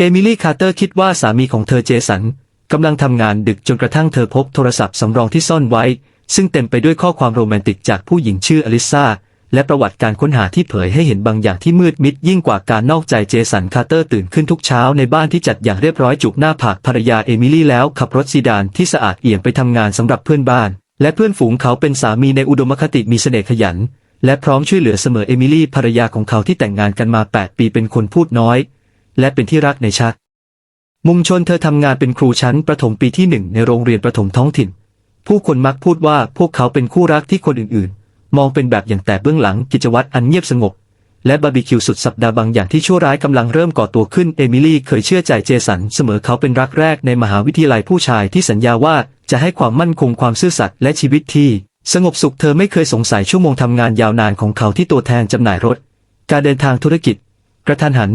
เอมิลี่คาร์เตอร์คิดว่าสามีของเธอเจสันกำลังทำงานดึกจนกระทั่งเธอพบโทรศัพท์สำรองที่ซ่อนไว้ ซึ่งเต็มไปด้วยข้อความโรแมนติกจากผู้หญิงชื่ออลิซาและประวัติการค้นหาที่เผยให้เห็นบางอย่างที่มืดมิดยิ่งกว่าการนอกใจเจสันคาร์เตอร์ตื่นขึ้นทุกเช้าในบ้านที่จัดอย่างเรียบร้อยจุกหน้าผากภรรยาเอมิลี่แล้วขับรถซีดานที่สะอาดเอี่ยมไปทำงานสำหรับเพื่อนบ้าน และเพื่อนฝูงเขาเป็นสามีในอุดมคติมีเสน่ห์ขยัน และพร้อมช่วยเหลือเสมอเอมิลี่ภรรยาของเขาที่แต่งงานกันมา 8 ปีเป็นคนพูดน้อย และเป็นที่รักในชาติมุมชนเธอทำงานเป็นครูชั้นประถมปีที่หนึ่งในโรงเรียนประถมท้องถิ่น ผู้คนมักพูดว่าพวกเขาเป็นคู่รักที่คนอื่นๆ มองเป็นแบบอย่างแต่เบื้องหลังกิจวัตรอันเงียบสงบ และบาร์บีคิวสุดสัปดาห์บางอย่างที่ชั่วร้ายกำลังเริ่มก่อตัวขึ้นเอมิลี่เคยเชื่อใจเจสันเสมอเขาเป็นรักแรกในมหาวิทยาลัยผู้ชายที่สัญญาว่าจะให้ความมั่นคงความซื่อสัตย์และชีวิตที่ สงบสุขเธอไม่เคยสงสัยชั่วโมงทำงานยาวนานของเขาที่ตัวแทนจำหน่ายรถ การเดินทางธุรกิจ กระทันหัน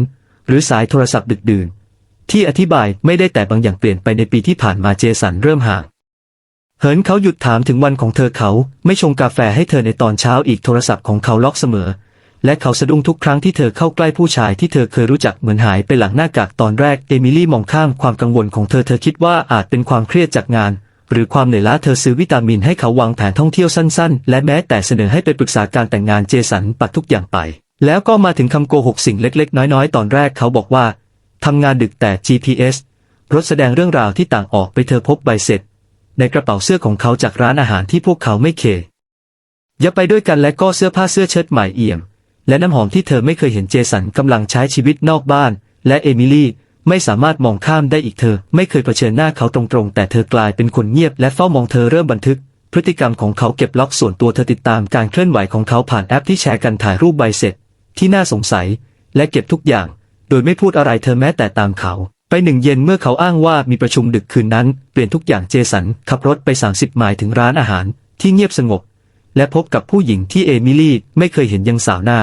หรือสายโทรศัพท์ดึกดื่น ที่อธิบายไม่ได้แต่บางอย่างเปลี่ยนไปในปีที่ผ่านมาเจสันเริ่มห่างเหินเขาหยุดถามถึงวันของเธอเขาไม่ชงกาแฟให้เธอในตอนเช้าอีกโทรศัพท์ของเขาล็อกเสมอ และเขาสะดุ้งทุกครั้งที่เธอเข้าใกล้ผู้ชายที่เธอเคยรู้จักเหมือนหายไปหลังหน้ากากตอนแรกเอมิลี่มองข้ามความกังวลของเธอเธอคิดว่าอาจเป็นความเครียดจากงาน หรือความเหนื่อยล้าเธอซื้อวิตามินให้เขาวางแผนท่องเที่ยวสั้นๆ และแม้แต่เสนอให้ไปปรึกษาการแต่งงานเจสันปัดทุกอย่างไป แล้วก็มาถึงคำโกหกสิ่งเล็ก ๆ น้อย ๆ ตอนแรกเขาบอกว่าทำงานดึกแต่ GPS รถแสดงเรื่องราวที่ต่างออกไปเธอพบใบเสร็จ ในกระเป๋าเสื้อของเขาจากร้านอาหารที่พวกเขาไม่เคยอย่าไปด้วยกันและก็เสื้อผ้าเสื้อเชิ้ตใหม่เอี่ยม และน้ำหอมที่เธอไม่เคยเห็นเจสันกำลังใช้ชีวิตนอกบ้าน และเอมิลี่ไม่สามารถมองข้ามได้อีกเธอ ไม่เคยเผชิญหน้าเขาตรงๆ แต่เธอกลายเป็นคนเงียบและเฝ้ามองเธอเริ่มบันทึก พฤติกรรมของเขาเก็บล็อกส่วนตัวเธอติดตามการเคลื่อนไหวของเขาผ่านแอปที่แชร์กันถ่ายรูปใบเสร็จ ที่น่าสงสัย และเก็บทุกอย่าง โดยไม่พูดอะไรเธอแม้แต่ตามเขา ไปหนึ่งเย็นเมื่อเขาอ้างว่ามีประชุมดึกคืนนั้น เปลี่ยนทุกอย่างเจสันขับรถไป 30 ไมล์ถึงร้านอาหาร ที่เงียบสงบ และพบกับผู้หญิงที่เอมิลี่ไม่เคยเห็นยังสาวหน้า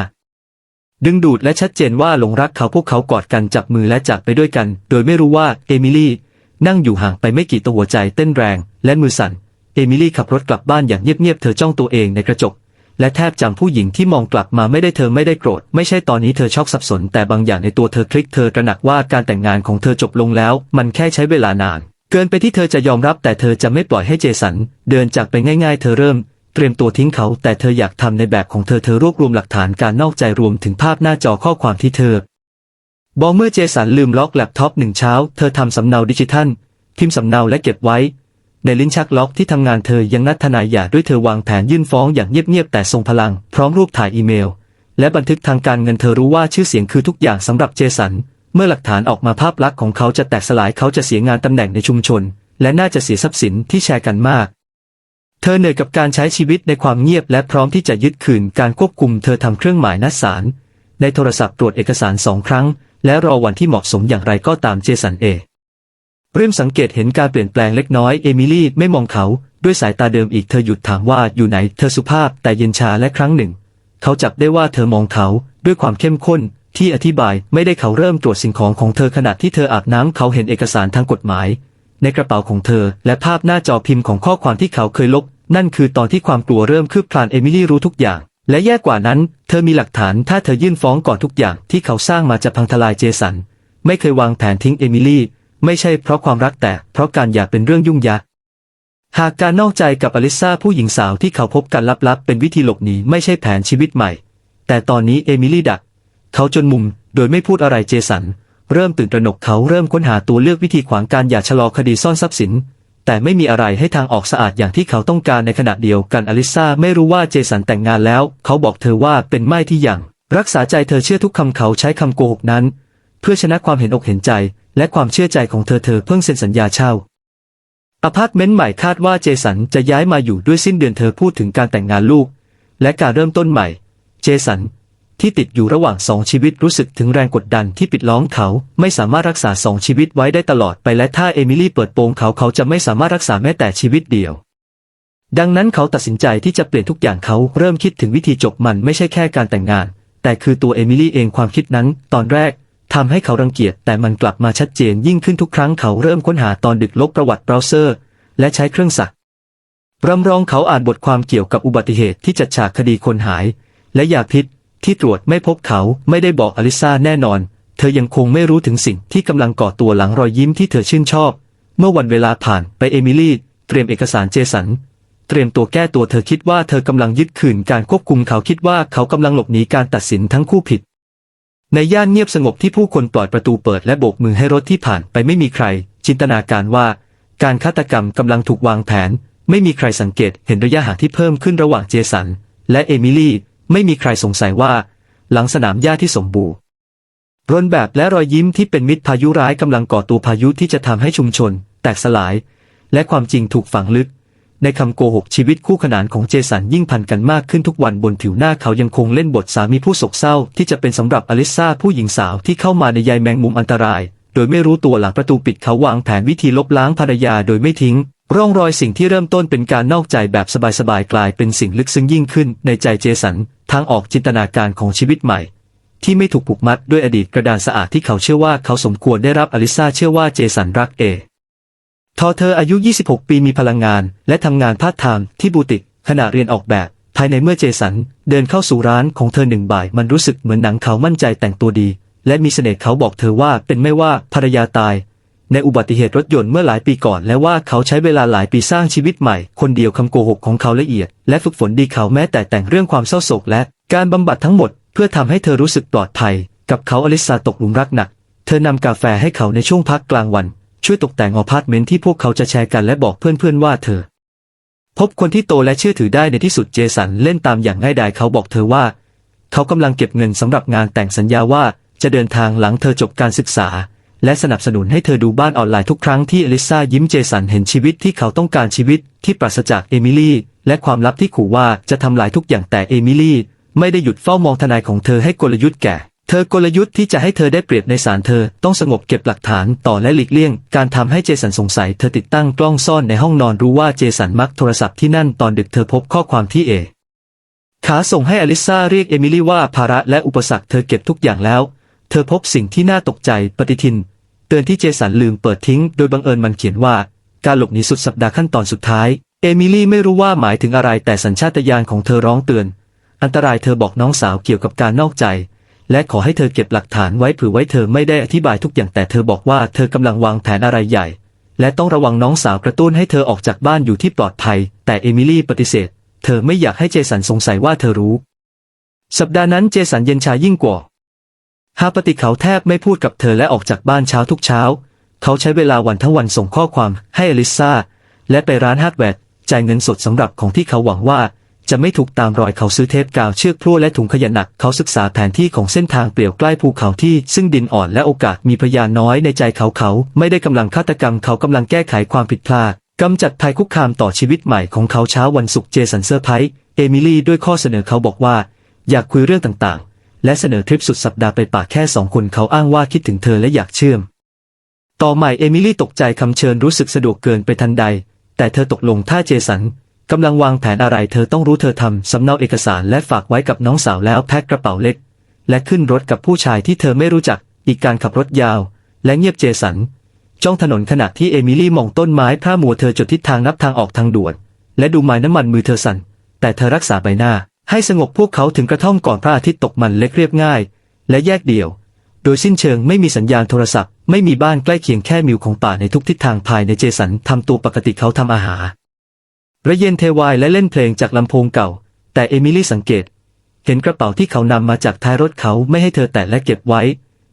ดึงดูดและชัดเจนว่าหลงรักเขาพวกเขากอดกันจับมือและจากไปด้วยกัน โดยไม่รู้ว่าเอมิลี่นั่งอยู่ห่างไปไม่กี่ตัวหัวใจเต้นแรง และมือสั่น เอมิลี่ขับรถกลับบ้านอย่างเงียบๆเธอจ้องตัวเองในกระจก และแทบจำผู้หญิงที่มองกลับมาไม่ได้เธอไม่ได้โกรธ ไม่ใช่ตอนนี้เธอช็อกสับสน แต่บางอย่างในตัวเธอคลิกเธอตระหนักว่าการแต่งงานของเธอจบลงแล้ว มันแค่ใช้เวลานาน เกินไปที่เธอจะยอมรับแต่เธอจะไม่ปล่อยให้เจสัน เดินจากไปง่าย ๆ เธอเริ่ม เตรียมตัวทิ้งเขา แต่เธออยากทำในแบบของเธอเธอรวบรวมหลักฐานการนอกใจรวมถึงภาพหน้าจอข้อความที่เธอบอกเมื่อเจสันลืมล็อกแล็ปท็อปหนึ่งเช้า เธอทำสำเนาดิจิทัลพิมพ์สำเนาและเก็บไว้ ในลิ้นชักล็อกที่ทำงานเธอยังนัดทนายหย่าด้วยเธอวางแผนยื่นฟ้องอย่างเงียบๆแต่ทรงพลัง พร้อมรูปถ่ายอีเมล และบันทึกทางการเงินเธอรู้ว่าชื่อเสียงคือทุกอย่างสำหรับเจสัน เมื่อหลักฐานออกมาภาพลักษณ์ของเขาจะแตกสลายเขาจะเสียงานตำแหน่งในชุมชน และน่าจะเสียทรัพย์สินที่แชร์กันมาก เธอเหนื่อยกับการใช้ชีวิตในความเงียบและพร้อมที่จะยึดคืนการควบคุมเธอทำเครื่องหมายนัดสารในโทรศัพท์ตรวจเอกสารสองครั้ง และรอวันที่เหมาะสมอย่างไรก็ตามเจสันเอ เริ่มสังเกตเห็นการเปลี่ยนแปลงเล็กน้อยเอมิลี่ไม่มองเขาด้วยสายตาเดิมอีกเธอหยุดถามว่าอยู่ไหน เธอสุภาพแต่เย็นชาและครั้งหนึ่ง เขาจับได้ว่าเธอมองเขาด้วยความเข้มข้น ที่อธิบายไม่ได้เขาเริ่มตรวจสิ่งของของเธอขณะที่เธออาบน้ำเขาเห็นเอกสารทางกฎหมาย ในกระเป๋าของเธอ และภาพหน้าจอพิมพ์ของข้อความที่เขาเคยลบ นั่นคือตอนที่ความกลัวเริ่มคืบคลานเอมิลี่รู้ทุกอย่าง และแย่กว่านั้น เธอมีหลักฐานถ้าเธอยื่นฟ้องก่อนทุกอย่างที่เขาสร้างมาจะพังทลายเจสัน ไม่เคยวางแผนทิ้งเอมิลี่ ไม่ใช่เพราะความรักแต่เพราะการอยากเป็นเรื่องยุ่งยากหากการนอกใจกับอลิซาผู้หญิงสาวที่เขาพบกันลับๆ เป็นวิธีหลบหนีไม่ใช่แผนชีวิตใหม่ แต่ตอนนี้เอมิลี่ดัก เขาจนมุมโดยไม่พูดอะไรเจสัน เริ่มตื่นตระหนกเขาเริ่มค้นหาตัวเลือกวิธีขวางการอย่าชะลอคดีซ่อนทรัพย์สิน แต่ไม่มีอะไรให้ทางออกสะอาดอย่างที่เขาต้องการในขณะเดียวกันอลิซาไม่รู้ว่าเจสันแต่งงานแล้ว เขาบอกเธอว่าเป็นไม่ที่อยังรักษาใจเธอเชื่อทุกคำเขาใช้คำโกหกนั้น เพื่อชนะความเห็นอกเห็นใจ และความเชื่อใจของเธอเธอเพิ่งเซ็นสัญญาเช่าอพาร์ตเมนต์ใหม่คาดว่าเจสันจะย้ายมาอยู่ด้วยสิ้นเดือนเธอพูดถึงการแต่งงานลูก และการเริ่มต้นใหม่ เจสันที่ติดอยู่ระหว่างสองชีวิตรู้สึกถึงแรงกดดันที่ปิดล้อมเขา ไม่สามารถรักษาสองชีวิตไว้ได้ตลอดไปและถ้าเอมิลี่เปิดโปงเขาเขาจะไม่สามารถรักษาแม้แต่ชีวิตเดียว ดังนั้นเขาตัดสินใจที่จะเปลี่ยนทุกอย่างเขาเริ่มคิดถึงวิธีจบมันไม่ใช่แค่การแต่งงาน แต่คือตัวเอมิลี่เองความคิดนั้น ตอนแรก ทำให้เขารังเกียจแต่มันกลับมาชัดเจนยิ่งขึ้นทุกครั้งเขาเริ่มค้นหาตอนดึกลบประวัติเบราว์เซอร์ และใช้เครื่องสักรำรองเขาอ่านบทความเกี่ยวกับอุบัติเหตุที่จัดฉากคดีคนหาย และยาพิษที่ตรวจไม่พบเขาไม่ได้บอกอลิซาแน่นอน เธอยังคงไม่รู้ถึงสิ่งที่กำลังก่อตัวหลังรอยยิ้มที่เธอชื่นชอบ เมื่อวันเวลาผ่านไปเอมิลี่เตรียมเอกสารเจสันเตรียมตัวแก้ตัวเธอคิดว่าเธอกำลังยึดคืนการควบคุมเขาคิดว่าเขากำลังหลบหนีการตัดสินทั้งคู่ผิด ในย่านเงียบสงบที่ผู้คนปล่อยประตูเปิดและโบกมือให้รถที่ผ่านไปไม่มีใคร จินตนาการว่า การฆาตกรรมกำลังถูกวางแผน ไม่มีใครสังเกตเห็นระยะห่างที่เพิ่มขึ้นระหว่างเจสัน และเอมิลี่ ไม่มีใครสงสัยว่า หลังสนามหญ้าที่สมบูรณ์รนแบบและรอยยิ้มที่เป็นมิตรพายุร้ายกำลังก่อตัวพายุที่จะทำให้ชุมชน แตกสลาย และความจริงถูกฝังลึก ในคำโกหกชีวิตคู่ขนานของเจสันยิ่งพันกันมากขึ้นทุกวันบนผิวหน้าเขายังคงเล่นบทสามีผู้โศกเศร้า ที่จะเป็นสำหรับอลิซาผู้หญิงสาวที่เข้ามาในใยแมงมุมอันตราย โดยไม่รู้ตัวหลังประตูปิดเขาวางแผนวิธีลบล้างภรรยาโดยไม่ทิ้ง ร่องรอยสิ่งที่เริ่มต้นเป็นการนอกใจแบบสบายๆกลายเป็นสิ่งลึกซึ้งยิ่งขึ้น ในใจเจสันทางออกจินตนาการของชีวิตใหม่ ที่ไม่ถูกผูกมัดด้วยอดีตกระดานสะอาดที่เขาเชื่อว่าเขาสมควรได้รับอลิซาเชื่อว่าเจสันรักเอ ทอเธออายุ 26 ปีมีพลังงาน และทำงานพาร์ทไทม์ที่บูติกขณะเรียนออกแบบ ภายในเมื่อเจสัน เดินเข้าสู่ร้านของเธอหนึ่งบ่าย มันรู้สึกเหมือนหนังเขามั่นใจแต่งตัวดี และมีเสน่ห์เขาบอกเธอว่าเป็นไม่ว่าภรรยาตาย ในอุบัติเหตุรถยนต์เมื่อหลายปีก่อน และว่าเขาใช้เวลาหลายปีสร้างชีวิตใหม่ คนเดียวคำโกหกของเขาละเอียด และฝึกฝนดีเขาแม้แต่แต่งเรื่องความเศร้าโศกและการบำบัดทั้งหมด เพื่อทำให้เธอรู้สึกปลอดภัย กับเขาอลิซาตกหลุมรักหนัก เธอนำกาแฟให้เขาในช่วงพักกลางวัน ช่วยตกแต่งอพาร์ตเมนต์ที่พวกเขาจะแชร์กันและบอกเพื่อนๆว่าเธอ พบคนที่โตและเชื่อถือได้ในที่สุดเจสันเล่นตามอย่างง่ายดายเขาบอกเธอว่า เขากำลังเก็บเงินสำหรับงานแต่งสัญญาว่าจะเดินทางหลังเธอจบการศึกษา และสนับสนุนให้เธอดูบ้านออนไลน์ทุกครั้งที่อลิซายิ้มเจสันเห็นชีวิตที่เขาต้องการชีวิตที่ปราศจากเอมิลี่และความลับที่ขู่ว่าจะทำลายทุกอย่างแต่เอมิลี่ไม่ได้หยุดเฝ้ามองทนายของเธอให้กลยุทธ์แก่ เธอกลยุทธ์ที่จะให้เธอได้เปรียบในศาลเธอต้องสงบเก็บหลักฐานต่อและหลีกเลี่ยง การทำให้เจสันสงสัยเธอติดตั้งกล้องซ่อนในห้องนอนรู้ว่าเจสันมักโทรศัพท์ที่นั่นตอนดึกเธอพบข้อความที่เอขาส่งให้อลิซาเรียกเอมิลี่ว่าภาระและอุปสรรคเธอเก็บทุกอย่างแล้ว เธอพบสิ่งที่น่าตกใจปฏิทิน เตือนที่เจสันลืมเปิดทิ้ง โดยบังเอิญมันเขียนว่า การหลบหนีสุดสัปดาห์ขั้นตอนสุดท้าย เอมิลี่ไม่รู้ว่าหมายถึงอะไรแต่สัญชาตญาณของเธอร้องเตือน อันตรายเธอบอกน้องสาวเกี่ยวกับการนอกใจ และขอให้เธอเก็บหลักฐานไว้เผื่อไว้เธอไม่ได้อธิบายทุกอย่างแต่เธอบอกว่าเธอกำลังวางแผนอะไรใหญ่ และต้องระวังน้องสาวกระตุ้นให้เธอออกจากบ้านอยู่ที่ปลอดภัย แต่เอมิลี่ปฏิเสธ เธอไม่อยากให้เจสันสงสัยว่าเธอรู้ สัปดาห์นั้นเจสันเย็นชายิ่งกว่าฮาปติเขาแทบไม่พูดกับเธอและออกจากบ้านเช้าทุกเช้า เขาใช้เวลาวันทั้งวันส่งข้อความให้อลิซาและไปร้านฮาร์ดแวร์จ่ายเงินสดสำหรับของที่เขาหวังว่า จะไม่ถูกตามรอยเขาซื้อเทปกาวเชือกพลั่วและถุงขยะหนักเขาศึกษาแผนที่ของเส้นทางเปลี่ยวใกล้ภูเขาที่ ซึ่งดินอ่อนและโอกาสมีพยานน้อยในใจเขาเขาไม่ได้กำลังฆาตกรรมเขากำลังแก้ไขความผิดพลาดกำจัดภัยคุกคามต่อชีวิตใหม่ของเขาเช้าวันศุกร์เจสันเซอร์ไพรส์เอมิลี่ด้วยข้อเสนอเขาบอกว่า อยากคุยเรื่องต่างๆ และเสนอทริปสุดสัปดาห์ไปป่าแค่สองคนเขาอ้างว่าคิดถึงเธอและอยากเชื่อม ต่อใหม่เอมิลี่ตกใจคำเชิญรู้สึกสะดวกเกินไปทันใด แต่เธอตกลงถ้าเจสัน กำลังวางแผนอะไรเธอต้องรู้เธอทำสำเนาเอกสารและฝากไว้กับน้องสาวแล้วแพ็คกระเป๋าเล็ก และขึ้นรถกับผู้ชายที่เธอไม่รู้จัก อีกการขับรถยาว และเงียบเจสัน จ้องถนนขณะที่เอมิลี่มองต้นไม้พร่ามัวเธอจดทิศทางนับทางออกทางด่วน และดูไม้น้ำมันมือเธอสั่น แต่เธอรักษาใบหน้า ให้สงบพวกเขาถึงกระท่อมก่อนพระอาทิตย์ตกมันเล็กเรียบง่าย และแยกเดี่ยว โดยสิ้นเชิงไม่มีสัญญาณโทรศัพท์ไม่มีบ้านใกล้เคียงแค่มิวของป่าในทุกทิศทางภายในเจสันทำตัวปกติเขาทำอาหาร ระเย็นเทวายและเล่นเพลงจากลำโพงเก่า แต่เอมิลี่สังเกต เห็นกระเป๋าที่เขานำมาจากท้ายรถเขาไม่ให้เธอแตะและเก็บไว้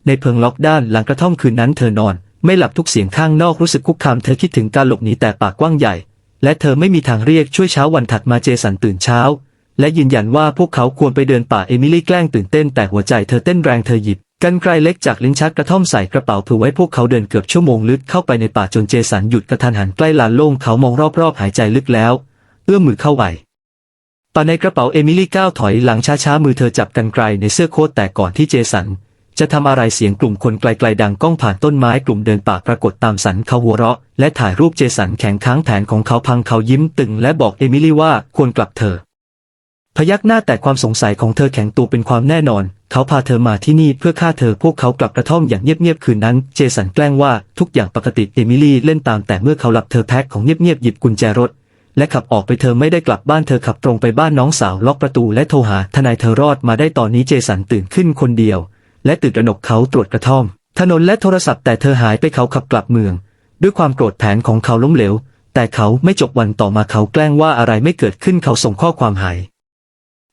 ในเพิงล็อกด้านหลังกระท่อมคืนนั้นเธอนอน ไม่หลับทุกเสียงข้างนอกรู้สึกคุกคามเธอคิดถึงการหลบหนีแต่ปากกว้างใหญ่ และเธอไม่มีทางเรียกช่วยเช้าวันถัดมาเจสันตื่นเช้า และยืนยันว่าพวกเขาควรไปเดินป่าเอมิลี่แกล้งตื่นเต้นแต่หัวใจเธอเต้นแรงเธอหยิบ กันไกลเล็กจากลิ้นชักกระท่อมใส่กระเป๋าเพื่อไว้พวกเขาเดินเกือบชั่วโมงลึกเข้าไปในป่าจนเจสันหยุดกระทันหันใกล้ลานโล่งเขามองรอบๆหายใจลึกแล้ว เอื้อมมือเข้าไปป่าในกระเป๋าเอมิลี่ก้าวถอยหลังช้าๆมือเธอจับกันไกลในเสื้อโค้ทแต่ก่อนที่เจสัน จะทำอะไรเสียงกลุ่มคนไกลๆดังก้องผ่านต้นไม้กลุ่มเดินป่าปรากฏตามสันเขาหัวเราะ และถ่ายรูปเจสันแข็งค้างแผนของเขาพังเขายิ้มตึงและบอกเอมิลี่ว่าควรกลับเธอพยักหน้าแต่ความสงสัยของเธอแข็งตัวเป็นความแน่นอน เขาพาเธอมาที่นี่เพื่อฆ่าเธอพวกเขากลับกระท่อมอย่างเงียบๆคืนนั้น เจสันแกล้งว่าทุกอย่างปกติเอมิลี่เล่นตามแต่เมื่อเขาหลับเธอแพ็คของเงียบๆหยิบกุญแจรถ และขับออกไปเธอไม่ได้กลับบ้านเธอขับตรงไปบ้านน้องสาวล็อกประตูและโทรหาทนายเธอรอดมาได้ตอนนี้เจสันตื่นขึ้นคนเดียว และตื่นระหนกเขาตรวจกระท่อม ถนนและโทรศัพท์แต่เธอหายไปเขาขับกลับเมือง ด้วยความโกรธแผนของเขาล้มเหลว แต่เขาไม่จบวันต่อมาเขาแกล้งว่าอะไรไม่เกิดขึ้นเขาส่งข้อความหาย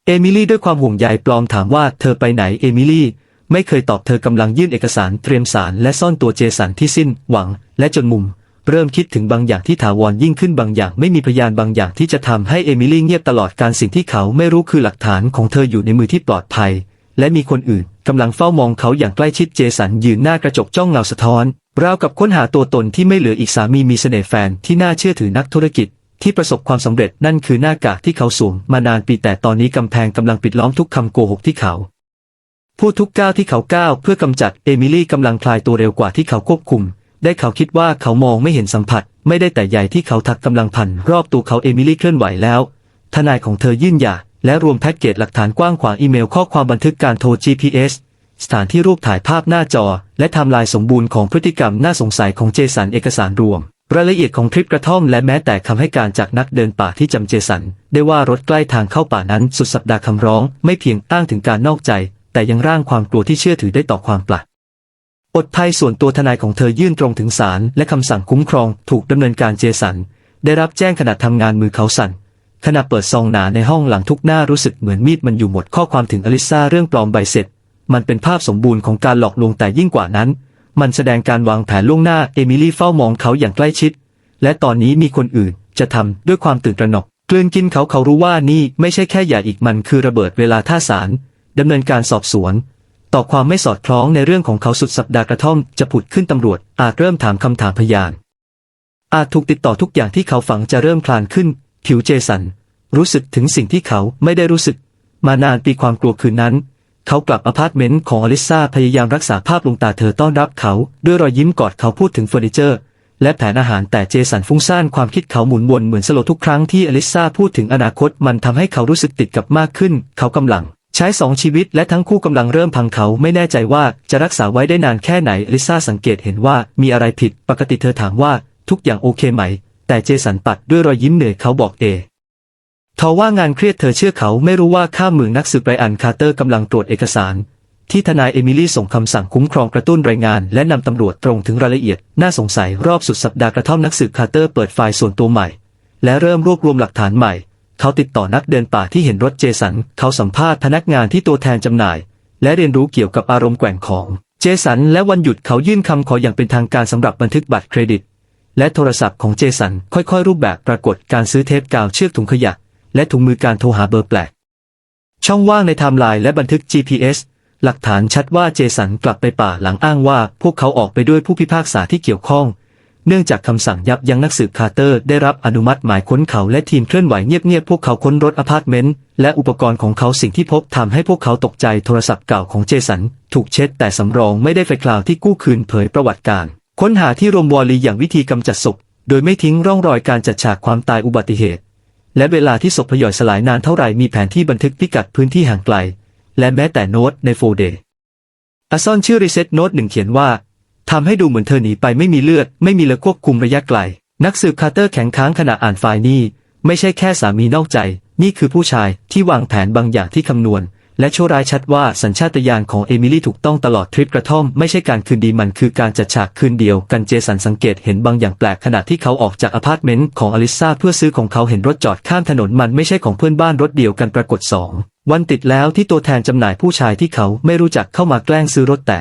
เอมิลี่ด้วยความห่วงใยปลอมถามว่าเธอไปไหนเอมิลี่ ไม่เคยตอบเธอกำลังยื่นเอกสารเตรียมสารและซ่อนตัวเจสันที่สิ้นหวังและจนมุม เริ่มคิดถึงบางอย่างที่ถาวรยิ่งขึ้นบางอย่างไม่มีพยานบางอย่างที่จะทำให้เอมิลี่เงียบตลอดการสิ่งที่เขาไม่รู้คือหลักฐานของเธออยู่ในมือที่ปลอดภัย และมีคนอื่นกำลังเฝ้ามองเขาอย่างใกล้ชิดเจสันยืนหน้ากระจกจ้องเงาสะท้อนราวกับค้นหาตัวตนที่ไม่เหลืออีกสามีมีเสน่ห์แฟนที่น่าเชื่อถือนักธุรกิจ ที่ประสบความสำเร็จนั่นคือหน้ากากที่เขาสวมมานานปีแต่ตอนนี้กำแพงกำลังปิดล้อมทุกคำโกหกที่เขาพูดทุกก้าวที่เขาก้าวเพื่อกำจัดเอมิลี่กำลังคลายตัวเร็วกว่าที่เขาควบคุม ได้เขาคิดว่าเขามองไม่เห็นสัมผัส ไม่ได้แต่ใหญ่ที่เขาทักกำลังพันรอบตัวเขาเอมิลี่เคลื่อนไหวแล้ว ทนายของเธอยื่นหย่าและรวมแพ็กเกจหลักฐานกว้างขวางอีเมลข้อความบันทึกการโทร GPS สถานที่รูปถ่ายภาพหน้าจอ และทม์ไลน์สมบูรณ์ของพฤติกรรมน่าสงสัยของเจสันเอกสารรวมรายละเอียดของทริปกระท่อมและแม้แต่คำให้การจากนักเดินป่าที่จำเจสัน ได้ว่ารถใกล้ทางเข้าป่านั้นสุดสัปดาห์คำร้อง ไม่เพียงอ้างถึงการนอกใจ แต่ยังร่างความกลัวที่เชื่อถือได้ต่อความปลัดอดภัยส่วนตัวทนายของเธอยื่นตรงถึงศาลและคำสั่งคุ้มครองถูกดำเนินการเจสัน ได้รับแจ้งขณะทำงานมือเขาสั่นขณะเปิดซองหนาในห้องหลังทุกหน้ารู้สึกเหมือนมีดมันอยู่หมดข้อความถึงอลิซาเรื่องปลอมใบเสร็จ มันเป็นภาพสมบูรณ์ของการหลอกลวงแต่ยิ่งกว่านั้น มันแสดงการวางแผนล่วงหน้าเอมิลี่เฝ้ามองเขาอย่างใกล้ชิด และตอนนี้มีคนอื่นจะทำด้วยความตื่นตระหนกกลืนกินเขาเขารู้ว่านี่ไม่ใช่แค่ยาอีกมันคือระเบิดเวลาท่าศาลดำเนินการสอบสวน ต่อความไม่สอดคล้องในเรื่องของเขาสุดสัปดาห์กระท่อมจะผุดขึ้นตำรวจ อาจเริ่มถามคำถามพยาน อาจถูกติดต่อทุกอย่างที่เขาฝังจะเริ่มคลานขึ้น ผิวเจสัน รู้สึกถึงสิ่งที่เขาไม่ได้รู้สึก มานานปีความกลัวคืนนั้น เขากลับอพาร์ตเมนต์ของอลิซาพยายามรักษาภาพลวงตาเธอต้อนรับเขา ด้วยรอยยิ้มกอดเขาพูดถึงเฟอร์นิเจอร์ และแผนอาหารแต่เจสันฟุ้งซ่านความคิดเขาหมุนวนเหมือนสลดทุกครั้งที่อลิซาพูดถึงอนาคตมันทำให้เขารู้สึกติดกับมากขึ้น เขากำลังใช้สองชีวิตและทั้งคู่กำลังเริ่มพังเขาไม่แน่ใจว่าจะรักษาไว้ได้นานแค่ไหนอลิซาสังเกตเห็นว่ามีอะไรผิดปกติเธอถามว่าทุกอย่างโอเคไหม แต่เจสันปัดด้วยรอยยิ้มเหนื่อยเขาบอกเอ ทว่างานเครียดเธอเชื่อเขาไม่รู้ว่าข้ามมือนักสืบไรอันคาร์เตอร์กำลังตรวจเอกสาร ที่ทนายเอมิลี่ส่งคำสั่งคุ้มครองกระตุ้นรายงาน และนำตำรวจตรงถึงรายละเอียด น่าสงสัยรอบสุดสัปดาห์กระท่อมนักสืบคาร์เตอร์เปิดไฟล์ส่วนตัวใหม่ และเริ่มรวบรวมหลักฐานใหม่ เขาติดต่อนักเดินป่าที่เห็นรถเจสัน เขาสัมภาษณ์พนักงานที่ตัวแทนจำหน่าย และเรียนรู้เกี่ยวกับอารมณ์แกว่งของเจสัน และวันหยุดเขายื่นคำขออย่างเป็นทางการสำหรับบันทึกบัตรเครดิต และโทรศัพท์ของเจสันค่อยๆ รูปแบบปรากฏการซื้อเทปกาวเชือกถุงขยะ และถุงมือการโทรหาเบอร์แปลก ช่องว่างในไทม์ไลน์และบันทึก GPS หลักฐานชัดว่าเจสันกลับไปป่าหลังอ้างว่าพวกเขาออกไปด้วยผู้พิพากษาที่เกี่ยวข้อง เนื่องจากคำสั่งยับยั้งนักสืบคาร์เตอร์ได้รับอนุมัติหมายค้นเขาและทีมเคลื่อนไหวเงียบๆพวกเขาค้นรถอพาร์ตเมนต์และอุปกรณ์ของเขาสิ่งที่พบทำให้พวกเขาตกใจโทรศัพท์เก่าของเจสันถูกเช็ดแต่สำรองไม่ได้ไฟคลาวที่กู้คืนเผยประวัติการ ค้นหาที่รวมวอลีอย่างวิธีกำจัดศพโดยไม่ทิ้งร่องรอยการจัดฉากความตายอุบัติเหตุ และเวลาที่ศพพยอยสลายนานเท่าไหร่มีแผนที่บันทึกพิกัดพื้นที่ห่างไกล และแม้แต่โน้ตในโฟเดย์อาซอนชื่อรีเซ็ตโน้ตหนึ่งเขียนว่าทำให้ดูเหมือนเธอหนีไปไม่มีเลือด ไม่มีและควบคุมระยะไกล นักสืบคาร์เตอร์แข็งค้างขณะอ่านไฟล์นี้ ไม่ใช่แค่สามีนอกใจ นี่คือผู้ชายที่วางแผนบางอย่างที่คำนวณ และโชว์ร้ายชัดว่าสัญชาตญาณของเอมิลี่ถูกต้องตลอดทริปกระท่อมไม่ใช่การคืนดีมันคือการจัดฉากคืนเดียวกันเจสันสังเกตเห็นบางอย่างแปลกขณะที่เขาออกจากอพาร์ตเมนต์ของอลิซาเพื่อซื้อของเขาเห็นรถจอดข้ามถนนมันไม่ใช่ของเพื่อนบ้านรถเดียวกันปรากฏสองวันติดแล้วที่ตัวแทนจำหน่ายผู้ชายที่เขาไม่รู้จักเข้ามาแกล้งซื้อรถแต่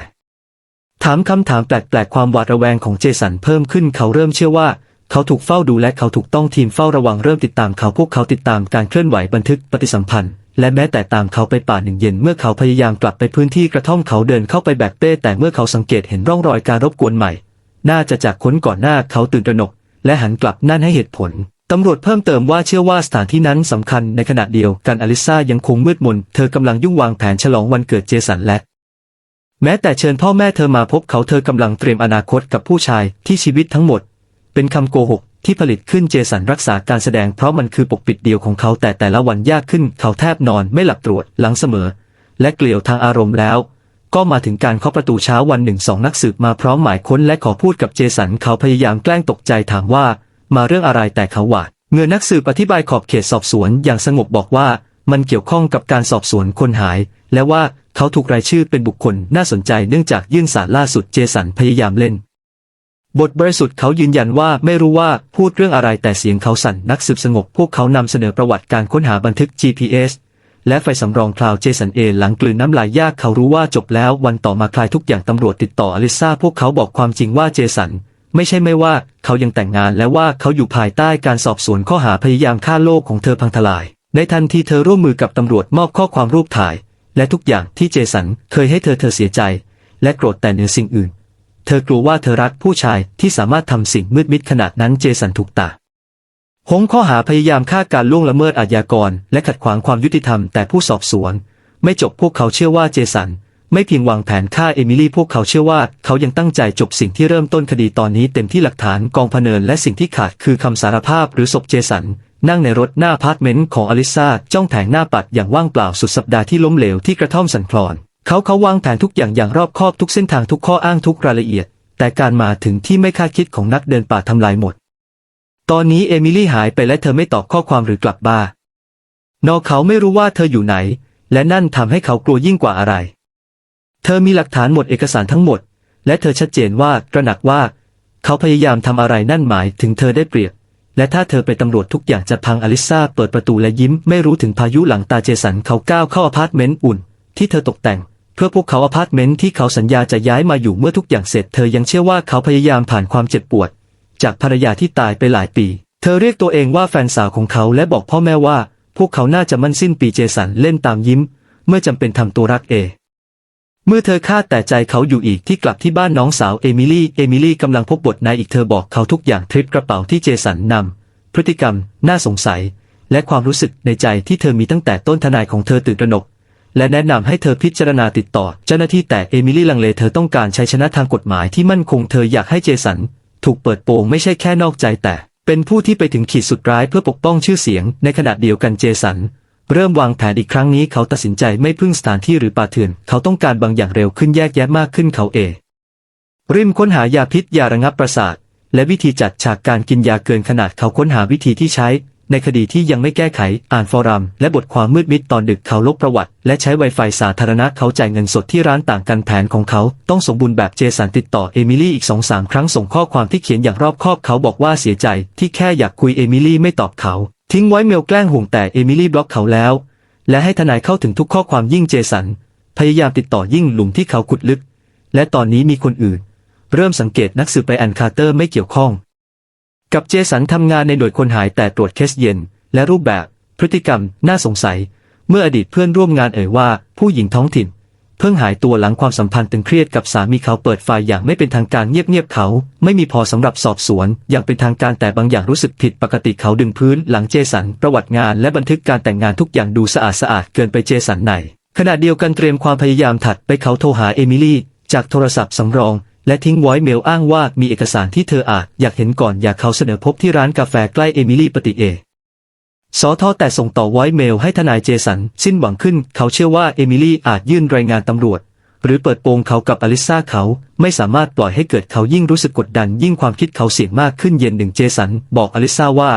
ถามคำถามแปลกๆความหวาดระแวงของเจสันเพิ่มขึ้นเขาเริ่มเชื่อว่า เขาถูกเฝ้าดูและเขาถูกต้องทีมเฝ้าระวังเริ่มติดตามเขาพวกเขาติดตามการเคลื่อนไหวบันทึกปฏิสัมพันธ์ และแม้แต่ตามเขาไปป่าหนึ่งเย็นเมื่อเขาพยายามกลับไปพื้นที่กระท่อมเขาเดินเข้าไปแบกเป้แต่เมื่อเขาสังเกตเห็นร่องรอยการรบกวนใหม่ น่าจะจากค้นก่อนหน้าเขาตื่นตระหนก และหันกลับนั่นให้เหตุผลตำรวจเพิ่มเติมว่าเชื่อว่าสถานที่นั้นสำคัญในขณะเดียวกันอลิซายังคงมืดมน เธอกำลังยุ่งวางแผนฉลองวันเกิดเจสันและ แม้แต่เชิญพ่อแม่เธอมาพบเขาเธอกำลังเตรียมอนาคตกับผู้ชายที่ชีวิตทั้งหมด เป็นคำโกหก ที่ผลิตขึ้นเจสันรักษาการแสดงเพราะมันคือปกปิดเดียวของเขาแต่แต่ละวันยากขึ้นเขาแทบนอนไม่หลับตรวจหลังเสมอ และเกลียวทางอารมณ์แล้ว ก็มาถึงการเคาะประตูเช้าวันหนึ่งสองนักสืบมาพร้อมหมายค้นและขอพูดกับเจสันเขาพยายามแกล้งตกใจถามว่า มาเรื่องอะไรแต่เขาหวาดเงื่อนักสืบอธิบายขอบเขตสอบสวนอย่างสงบบอกว่า มันเกี่ยวข้องกับการสอบสวนคนหาย และว่าเขาถูกรายชื่อเป็นบุคคลน่าสนใจเนื่องจากยื่นสารล่าสุดเจสันพยายามเล่น บทบริสุทธิ์เขายืนยันว่าไม่รู้ว่าพูดเรื่องอะไรแต่เสียงเขาสั่นนักสืบสงบพวกเขานำเสนอประวัติการค้นหาบันทึก GPS และไฟสำรองคลาวเจสันเอหลังกลืนน้ำลายยากเขารู้ว่าจบแล้ววันต่อมาคลายทุกอย่างตำรวจติดต่ออลิซาพวกเขาบอกความจริงว่าเจสัน ไม่ใช่ไม่ว่าเขายังแต่งงานและว่าเขาอยู่ภายใต้การสอบสวนข้อหาพยายามฆ่าโลกของเธอพังทลาย ในทันทีเธอร่วมมือกับตำรวจมอบข้อความรูปถ่าย และทุกอย่างที่เจสันเคยให้เธอเธอเสียใจ และโกรธแต่เหนือสิ่งอื่น เธอกลัวว่าเธอรักผู้ชายที่สามารถทำสิ่งมืดมิดขนาดนั้นเจสันถูกตาหงข้อหาพยายามฆ่าการล่วงละเมิดอาชญากร และขัดขวางความยุติธรรมแต่ผู้สอบสวน ไม่จบพวกเขาเชื่อว่าเจสัน ไม่เพียงวางแผนฆ่าเอมิลี่พวกเขาเชื่อว่าเขายังตั้งใจจบสิ่งที่เริ่มต้นคดีตอนนี้เต็มที่หลักฐานกองพเนินและสิ่งที่ขาดคือคำสารภาพหรือศพเจสัน นั่งในรถหน้าพาร์ตเมนต์ของอลิซาจ้องแผงหน้าปัดอย่างว่างเปล่าสุดสัปดาห์ที่ล้มเหลวที่กระท่อมสันคลอน เขาเขาวางแผนทุกอย่างอย่างรอบคอบทุกเส้นทางทุกข้ออ้างทุกรายละเอียด แต่การมาถึงที่ไม่คาดคิดของนักเดินป่าทำลายหมด ตอนนี้เอมิลี่หายไปและเธอไม่ตอบข้อความหรือกลับบ้านนอเขาไม่รู้ว่าเธออยู่ไหน และนั่นทำให้เขากลัวยิ่งกว่าอะไร เธอมีหลักฐานหมดเอกสารทั้งหมด และเธอชัดเจนว่าตระหนักว่า เขาพยายามทำอะไรนั่นหมายถึงเธอได้เปรียบ และถ้าเธอไปตำรวจทุกอย่างจะพังอลิซาเปิดประตูและยิ้มไม่รู้ถึงพายุหลังตาเจสันเขาก้าวเข้าอพาร์ตเมนต์อุ่น ที่เธอตกแต่ง เพื่อพวกเขาอพาร์ตเมนต์ที่เขาสัญญาจะย้ายมาอยู่เมื่อทุกอย่างเสร็จเธอยังเชื่อว่าเขาพยายามผ่านความเจ็บปวด จากภรรยาที่ตายไปหลายปี เธอเรียกตัวเองว่าแฟนสาวของเขาและบอกพ่อแม่ว่า พวกเขาน่าจะมั่นสิ้นปีเจสันเล่นตามยิ้ม เมื่อจำเป็นทำตัวรักเอ เมื่อเธอคาดแต่ใจเขาอยู่อีกที่กลับที่บ้านน้องสาวเอมิลี่เอมิลี่กำลังพบบทนายอีกเธอบอกเขาทุกอย่างทริปกระเป๋าที่เจสันนำพฤติกรรม น่าสงสัย และความรู้สึกในใจที่เธอมีตั้งแต่ต้นทนายของเธอตื่นตระหนก และแนะนำให้เธอพิจารณาติดต่อ เจ้าหน้าที่แต่เอมิลี่ลังเลเธอต้องการใชัยชนะทางกฎหมายที่มั่นคงเธออยากให้เจสัน ถูกเปิดโปงไม่ใช่แค่นอกใจแต่ เป็นผู้ที่ไปถึงขีดสุดร้ายเพื่อปกป้องชื่อเสียง ในขณะเดียวกันเจสัน เริ่มวางแผนอีกครั้งนี้เขาตัดสินใจไม่พึ่งสถานที่หรือป่าเถื่อน เขาต้องการบางอย่างเร็วขึ้นแยกแยะมากขึ้นเขาเอริมค้นหายาพิษยาระงับประสาท และวิธีจัดฉากการกินยาเกินขนาดเขาค้นหาวิธีที่ใช้ ในคดีที่ยังไม่แก้ไข อ่านฟอรัม และบทความมืดมิดตอนดึกเขาลบประวัติ และใช้ไวไฟสาธารณะเขาจ่ายเงินสดที่ร้านต่างกันแผนของเขา ต้องสมบูรณ์แบบเจสันติดต่อเอมิลี่อีกสองสามครั้งส่งข้อความที่เขียนอย่างรอบคอบเขาบอกว่าเสียใจ ที่แค่อยากคุยเอมิลี่ไม่ตอบเขา ทิ้งไว้เมลแกล้งห่วงแต่เอมิลี่บล็อกเขาแล้ว และให้ทนายเข้าถึงทุกข้อความยิ่งเจสัน พยายามติดต่อยิ่งหลุมที่เขาขุดลึก และตอนนี้มีคนอื่น เริ่มสังเกตนักสืบไปแอนคาร์เตอร์ไม่เกี่ยวข้อง กับเจสันทำงานในหน่วยคนหายแต่ตรวจเคสเย็น และรูปแบบ พฤติกรรมน่าสงสัย เมื่ออดีตเพื่อนร่วมงานเอ่ยว่าผู้หญิงท้องถิ่น เพิ่งหายตัวหลังความสัมพันธ์ตึงเครียดกับสามีเขาเปิดไฟอย่างไม่เป็นทางการเงียบๆเขา ไม่มีพอสำหรับสอบสวน อย่างเป็นทางการแต่บางอย่างรู้สึกผิดปกติเขาดึงพื้น หลังเจสันประวัติงานและบันทึกการแต่งงานทุกอย่างดูสะอาดสะอาดเกินไปเจสันในขณะเดียวกันเตรียมความพยายามถัดไปเขาโทรหาเอมิลี่จากโทรศัพท์สำรอง และทิ้งไว้เมลอ้างว่ามีเอกสารที่เธออาจอยากเห็นก่อนอยากเขาเสนอพบที่ร้านกาแฟใกล้เอมิลี่ปฏิเอสอทอแต่ส่งต่อไว้เมลให้ทนายเจสัน สิ้นหวังขึ้น เขาเชื่อว่าเอมิลี่อาจยื่นรายงานตำรวจ หรือเปิดโปงเขากับอลิซาเขา ไม่สามารถปล่อยให้เกิดเขายิ่งรู้สึกกดดัน ยิ่งความคิดเขาเสี่ยงมากขึ้นเย็นหนึ่งเจสัน บอกอลิซาว่า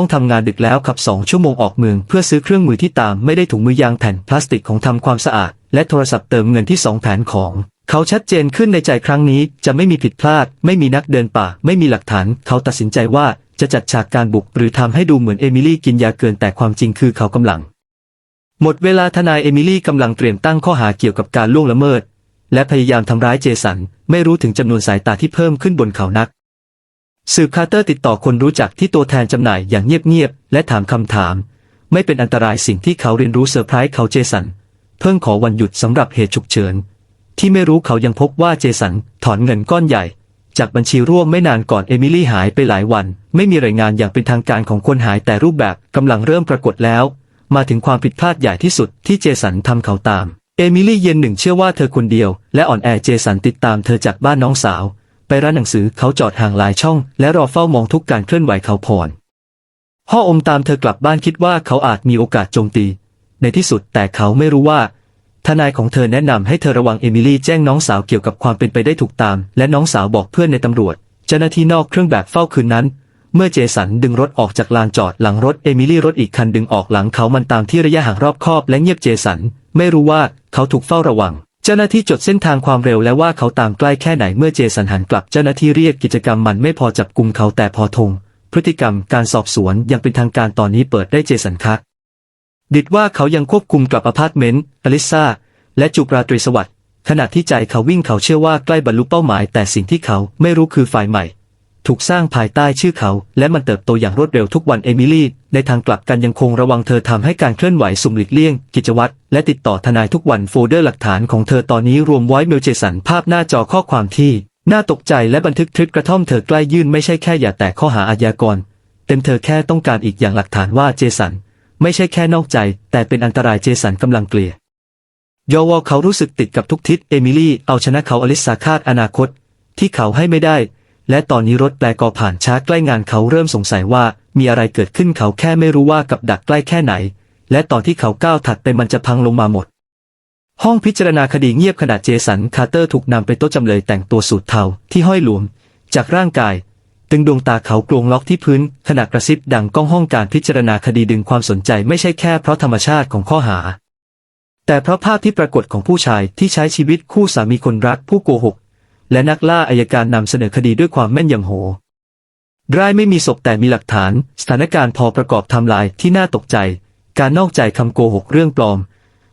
ต้องทำงานดึกแล้วขับสองชั่วโมงออกเมืองเพื่อซื้อเครื่องมือที่ตามไม่ได้ถุงมือยางแผ่นพลาสติกของทำความสะอาด และโทรศัพท์เติมเงินที่สองแผนของเขาชัดเจนขึ้นในใจครั้งนี้จะไม่มีผิดพลาด ไม่มีนักเดินป่า ไม่มีหลักฐาน เขาตัดสินใจว่าจะจัดฉากการบุก หรือทำให้ดูเหมือนเอมิลี่กินยาเกินแต่ความจริงคือเขากำลัง หมดเวลาทนายเอมิลี่กำลังเตรียมตั้งข้อหาเกี่ยวกับการล่วงละเมิด และพยายามทำร้ายเจสัน ไม่รู้ถึงจำนวนสายตาที่เพิ่มขึ้นบนเขานัก สืบคาร์เตอร์ติดต่อคนรู้จักที่ตัวแทนจำหน่ายอย่างเงียบๆ และถามคำถาม ไม่เป็นอันตรายสิ่งที่เขาเรียนรู้เซอร์ไพรส์เขาเจสัน เพิ่งขอวันหยุดสำหรับเหตุฉุกเฉิน ที่ไม่รู้เขายังพบว่าเจสันถอนเงินก้อนใหญ่ จากบัญชีร่วมไม่นานก่อนเอมิลี่หายไปหลายวัน ไม่มีรายงานอย่างเป็นทางการของคนหายแต่รูปแบบกำลังเริ่มปรากฏแล้ว มาถึงความผิดพลาดใหญ่ที่สุดที่เจสันทำเขาตาม เอมิลี่เย็นหนึ่งเชื่อว่าเธอคนเดียว และอ่อนแอเจสันติดตามเธอจากบ้านน้องสาว ไปร้านหนังสือเขาจอดห่างหลายช่อง และรอเฝ้ามองทุกการเคลื่อนไหวเขาผ่อนพ่ออมตามเธอกลับบ้านคิดว่าเขาอาจมีโอกาสโจมตี ในที่สุดแต่เขาไม่รู้ว่า ทนายของเธอแนะนำให้เธอระวังเอมิลี่แจ้งน้องสาวเกี่ยวกับความเป็นไปได้ถูกตาม และน้องสาวบอกเพื่อนในตำรวจ เจ้าหน้าที่นอกเครื่องแบบเฝ้าคืนนั้น เมื่อเจสันดึงรถออกจากลานจอดหลังรถเอมิลี่รถอีกคันดึงออกหลังเขามันตามที่ระยะห่างรอบคอบและเงียบเจสัน ไม่รู้ว่าเขาถูกเฝ้าระวัง จ้าหน้าที่จดเส้นทางความเร็วและว่าเขาตามใกล้แค่ไหนเมื่อเจสันหันกลับเจ้าหน้าที่เรียกกิจกรรมมันไม่พอจับกลุ่มเขาแต่พอทง พฤติกรรมการสอบสวนยังเป็นทางการตอนนี้เปิดได้เจสันคะดิดว่าเขายังควบคุมกลับอพาร์ตเมนต์อลิซาและจูปราตรีสวัสดิ์ขณะที่ใจเขาวิ่งเขาเชื่อว่าใกล้บรรลุเป้าหมาย แต่สิ่งที่เขาไม่รู้คือฝ่ายใหม่ ถูกสร้างภายใต้ชื่อเขา และมันเติบโตอย่างรวดเร็วทุกวันเอมิลี่ ในทางกลับกันยังคงระวังเธอทำให้การเคลื่อนไหวสุ่มหลีกเลี่ยง กิจวัตรและติดต่อทนายทุกวันโฟลเดอร์หลักฐานของเธอตอนนี้รวมไว้เมลเจสันภาพหน้าจอข้อความที่ น่าตกใจและบันทึกทริปกระท่อมเธอใกล้ยื่นไม่ใช่แค่อย่าแตะข้อหาอาญากร เต็มเธอแค่ต้องการอีกอย่างหลักฐานว่าเจสัน ไม่ใช่แค่นอกใจ แต่เป็นอันตรายเจสันกำลังเกลียยอวอเขารู้สึกติดกับทุกทิศเอมิลี่เอาชนะเขาอลิสาคาดอนาคต ที่เขาให้ไม่ได้ และตอนนี้รถแปลกอผ่านช้าใกล้งานเขาเริ่มสงสัยว่า มีอะไรเกิดขึ้นเขาแค่ไม่รู้ว่ากับดักใกล้แค่ไหน และตอนที่เขาก้าวถัดไปมันจะพังลงมาหมด ห้องพิจารณาคดีเงียบขณะเจสันคาร์เตอร์ถูกนำไปโต๊ะจำเลยแต่งตัวสูทเทาที่ห้อยหลวม จากร่างกายตึงดวงตาเขากลวงล็อกที่พื้น ขณะกระซิบดังก้องห้องการพิจารณาคดีดึงความสนใจไม่ใช่แค่เพราะธรรมชาติของข้อหา แต่เพราะภาพที่ปรากฏของผู้ชายที่ใช้ชีวิตคู่สามีคนรักผู้โกหก และนักล่าอายการนำเสนอคดีด้วยความแม่นยำโหรายไม่มีศพแต่มีหลักฐาน สถานการณ์พอประกอบทำลายที่น่าตกใจ การนอกใจคำโกหกเรื่องปลอม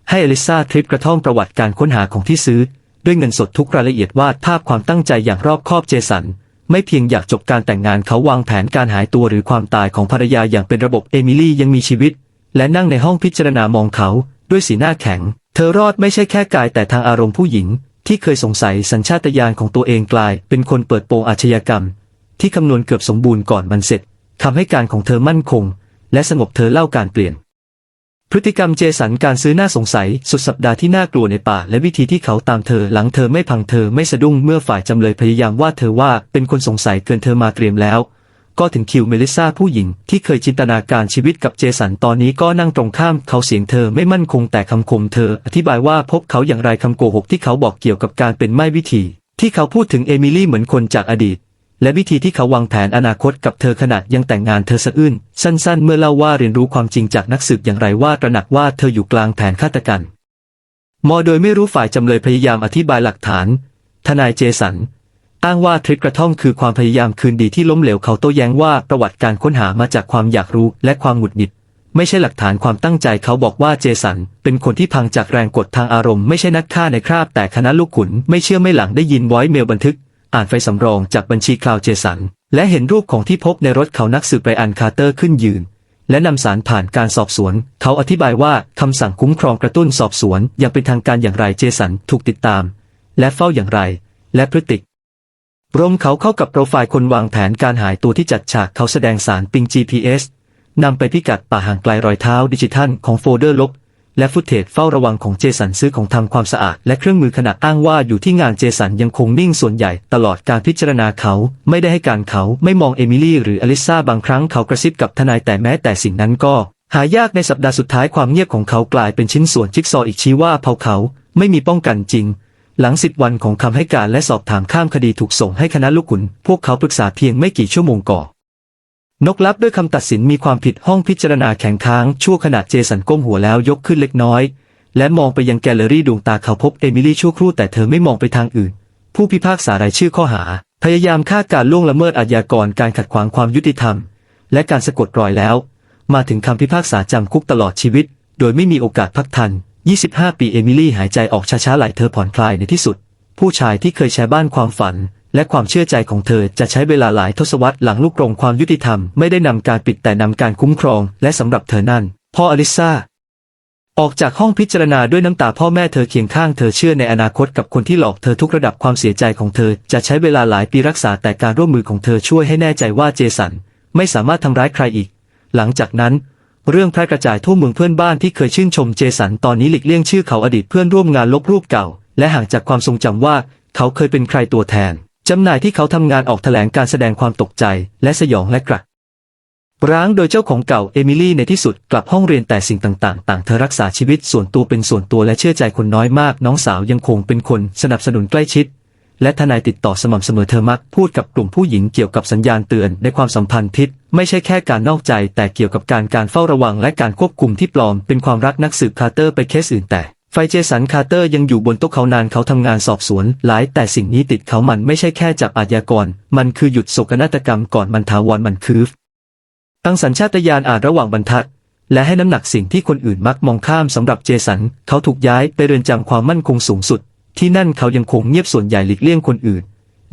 ให้อลิซาทริปกระท่อมประวัติการค้นหาของที่ซื้อ ด้วยเงินสดทุกรายละเอียดวาดภาพความตั้งใจอย่างรอบคอบเจสัน ไม่เพียงอยากจบการแต่งงานเขาวางแผนการหายตัวหรือความตายของภรรยาอย่างเป็นระบบเอมิลี่ยังมีชีวิต และนั่งในห้องพิจารณามองเขา ด้วยสีหน้าแข็ง เธอรอดไม่ใช่แค่กายแต่ทางอารมณ์ผู้หญิง ที่เคยสงสัยสัญชาตญาณของตัวเองกลาย เป็นคนเปิดโปงอาชญากรรม ที่คำนวณเกือบสมบูรณ์ก่อนมันเสร็จคำให้การของเธอมั่นคง และสงบเธอเล่าการเปลี่ยน พฤติกรรมเจสันการซื้อหน่าสงสัยสุดสัปดาห์ที่น่ากลัวในป่า และวิธีที่เขาตามเธอหลังเธอไม่พังเธอไม่สะดุ้งเมื่อฝ่ายจำเลยพยายามว่าเธอว่าเป็นคนสงสัยเกินเธอมาเตรียมแล้ว ก็ถึงคิวเมลิซาผู้หญิงที่เคยจินตนาการชีวิตกับเจสันตอนนี้ก็นั่งตรงข้ามเขาเสียงเธอไม่มั่นคงแต่คำคมเธอ อธิบายว่าพบเขาอย่างไรคำโกหกที่เขาบอกเกี่ยวกับการเป็นไม่วิธี ที่เขาพูดถึงเอมิลี่เหมือนคนจากอดีต และวิธีที่เขาวางแผนอนาคตกับเธอขณะยังแต่งงานเธอสะอื้นสั้น ๆ เมื่อเล่าว่าเรียนรู้ความจริงจากนักสืบอย่างไรว่าตระหนักว่าเธออยู่กลางแผนฆาตกรรมมอโดยไม่รู้ฝ่ายจำเลยพยายามอธิบายหลักฐาน ทนายเจสัน อ้างว่าทริปกระท่อมคือความพยายามคืนดีที่ล้มเหลวเขาโต้แย้งว่าประวัติการค้นหามาจากความอยากรู้และความหงุดหงิด ไม่ใช่หลักฐานความตั้งใจเขาบอกว่าเจสัน เป็นคนที่พังจากแรงกดทางอารมณ์ไม่ใช่นักฆ่าในคราบแต่คณะลูกขุนไม่เชื่อไม่หลังได้ยินไว้เมลบันทึก อ่านไฟสำรองจากบัญชีคลาวเจสัน และเห็นรูปของที่พบในรถเขานักสืบไปอันคาร์เตอร์ขึ้นยืนและนำสารผ่านการสอบสวน เขาอธิบายว่าคำสั่งคุ้มครองกระตุ้นสอบสวนอย่างเป็นทางการอย่างไรเจสันถูกติดตาม และเฝ้าอย่างไร และพฤติ รวมเขาเข้ากับโปรไฟล์คนวางแผนการหายตัวที่จัดฉากเขาแสดงสารปิง GPS นำไปพิกัดป่าห่างไกลรอยเท้าดิจิทัลของโฟลเดอร์ลบ และฟุตเทจเฝ้าระวังของเจสันซื้อของทำความสะอาด และเครื่องมือขณะอ้างว่าอยู่ที่งานเจสันยังคงนิ่งส่วนใหญ่ตลอดการพิจารณาเขา ไม่ได้ให้การเขาไม่มองเอมิลี่หรืออลิซาบางครั้งเขากระซิบกับทนายแต่แม้แต่สิ่งนั้นก็ หายากในสัปดาห์สุดท้ายความเงียบของเขากลายเป็นชิ้นส่วนจิ๊กซออีกชี้ว่าเผาเขาไม่มีป้องกันจริง หลังสิบวันของคำให้การและสอบถามข้ามคดีถูกส่งให้คณะลูกขุน พวกเขาปรึกษาเพียงไม่กี่ชั่วโมงก่อนนกลับด้วยคำตัดสินมีความผิดห้องพิจารณาแข็งค้าง ชั่วขณะเจสันก้มหัวแล้วยกขึ้นเล็กน้อย และมองไปยังแกลเลอรี่ดวงตาเขาพบเอมิลี่ชั่วครู่แต่เธอไม่มองไปทางอื่น ผู้พิพากษารายชื่อข้อหา พยายามฆ่าการล่วงละเมิดอาชญากรการขัดขวางความยุติธรรม และการสะกดรอยแล้ว มาถึงคำพิพากษาจำคุกตลอดชีวิต โดยไม่มีโอกาสพักทัน 25 ปีเอมิลี่หายใจออกช้าๆไหลเธอผ่อนคลายในที่สุด ผู้ชายที่เคยแชร์บ้านความฝัน และความเชื่อใจของเธอจะใช้เวลาหลายทศวรรษหลังลูกกรงความยุติธรรมไม่ได้นำการปิดแต่นำการคุ้มครอง และสำหรับเธอนั่น พ่ออลิซาออกจากห้องพิจารณาด้วยน้ำตาพ่อแม่เธอเคียงข้างเธอเชื่อในอนาคตกับคนที่หลอกเธอทุกระดับความเสียใจของเธอจะใช้เวลาหลายปีรักษาแต่การร่วมมือของเธอช่วยให้แน่ใจว่าเจสัน ไม่สามารถทำร้ายใครอีก หลังจากนั้น เรื่องแพร่กระจายทั่วเมืองเพื่อนบ้านที่เคยชื่นชมเจสันตอนนี้หลีกเลี่ยงชื่อเขาอดีตเพื่อนร่วมงานลบรูปเก่า และห่างจากความทรงจำว่า เขาเคยเป็นใครตัวแทนจำหน่ายที่เขาทำงานออกแถลงการแสดงความตกใจ และสยองและกระร้างโดยเจ้าของเก่าเอมิลี่ในที่สุดกลับห้องเรียนแต่สิ่งต่างๆ ต่างเธอรักษาชีวิตส่วนตัวเป็นส่วนตัวและเชื่อใจคนน้อยมาก น้องสาวยังคงเป็นคนสนับสนุนใกล้ชิด และทนายติดต่อสม่ำเสมอเธอมักพูดกับกลุ่มผู้หญิงเกี่ยวกับสัญญาณเตือนในความสัมพันธ์พิษ ไม่ใช่แค่การนอกใจ แต่เกี่ยวกับการการเฝ้าระวังและการควบคุมที่ปลอมเป็นความรักนักสืบคาร์เตอร์ไปเคสอื่นแต่ไฟเจสันคาร์เตอร์ยังอยู่บนโต๊ะเขานานเขาทำงานสอบสวนหลายแต่สิ่งนี้ติดเขามันไม่ใช่แค่จับอาชญากร มันคือหยุดโศกนาฏกรรมก่อนมันถาวรมันคือตั้งสัญชาตญาณอ่านระหว่างบรรทัด และให้น้ำหนักสิ่งที่คนอื่นมักมองข้ามสำหรับเจสัน เขาถูกย้ายไปเรือนจำความมั่นคงสูงสุด ที่นั่นเขายังคงเงียบส่วนใหญ่หลีกเลี่ยงคนอื่น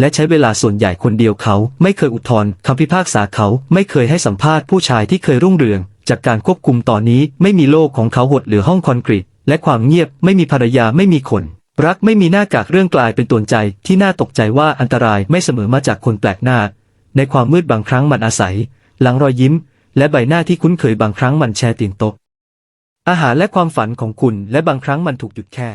และใช้เวลาส่วนใหญ่คนเดียวเขาไม่เคยอุทธรณ์คำพิพากษาเขาไม่เคยให้สัมภาษณ์ผู้ชายที่เคยรุ่งเรือง จากการควบคุมตอนนี้ไม่มีโลกของเขาหดเหลือห้องคอนกรีตและความเงียบไม่มีภรรยาไม่มีคน รักไม่มีหน้ากากเรื่องกลายเป็นตัวนใจที่น่าตกใจว่าอันตรายไม่เสมอมาจากคนแปลกหน้า ในความมืดบางครั้งมันอาศัย หลังรอยยิ้ม และใบหน้าที่คุ้นเคยบางครั้งมันแชร์เตียงโต๊ะอาหารและความฝันของคุณและบางครั้งมันถูกหยุดแค่